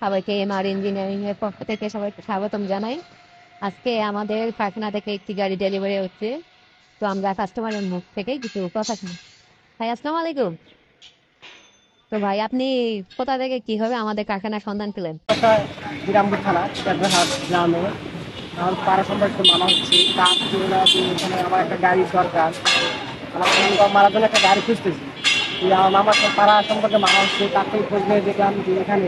সবাইকে MR engineering এর পক্ষ থেকে সবাইকে স্বাগতম জানাই। আজকে আমাদের কারখানা থেকে একটি গাড়ি ডেলিভারি হচ্ছে। তো আমরা কাস্টমারের মুখ থেকে কিছু কথা শুনি। ভাই আলাইকুম। তো ভাই, আপনি কোথা থেকে, কীভাবে আমাদের কারখানার সন্ধান পেলেন? বিরামপুর থানা গ্রামে। আমার পাড়া সম্পর্কে মানা হচ্ছে তার জন্য আমার একটা গাড়ি আমার জন্য একটা গাড়ি খুঁজতেছি। আমার পাড়া সম্পর্কে খোঁজ নিয়ে দেখলাম যে এখানে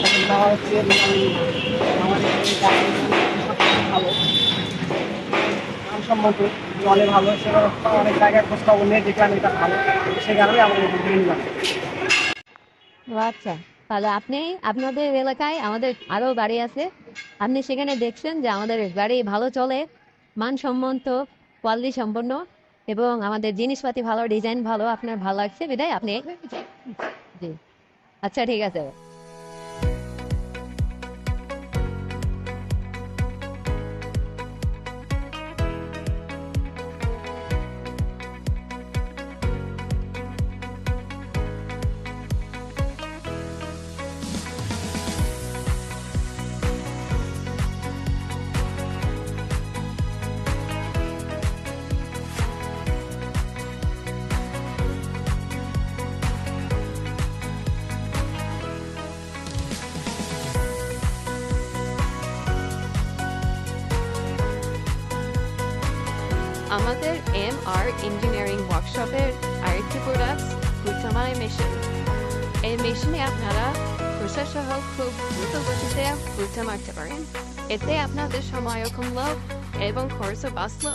সাথে দেওয়া হচ্ছে ভালো অনেক জায়গায় নিয়ে দেখলাম এটা ভালো কারণে আমার নিলাম। আচ্ছা তাহলে আপনি আপনাদের এলাকায় আমাদের আরও বাড়ি আছে। আপনি সেখানে দেখছেন যে আমাদের গাড়ি ভালো চলে, মানসম্মত, কোয়ালিটি সম্পন্ন। এবং আমাদের জিনিসপাতি ভালো ডিজাইন ভালো আপনার ভালো লাগছে বিদায়। আপনি জি। আচ্ছা ঠিক আছে। আমাদের এম আর ইঞ্জিনিয়ারিং ওয়ার্কশপের আরেকটি প্রোডাক্ট গুলচামারি মেশিন এই মেশিনে আপনারা খোসা সহ খুব দ্রুত গতিতে গুলচা মারতে পারেন। এতে আপনাদের সময়ও কমল এবং খরচও বাঁচলো।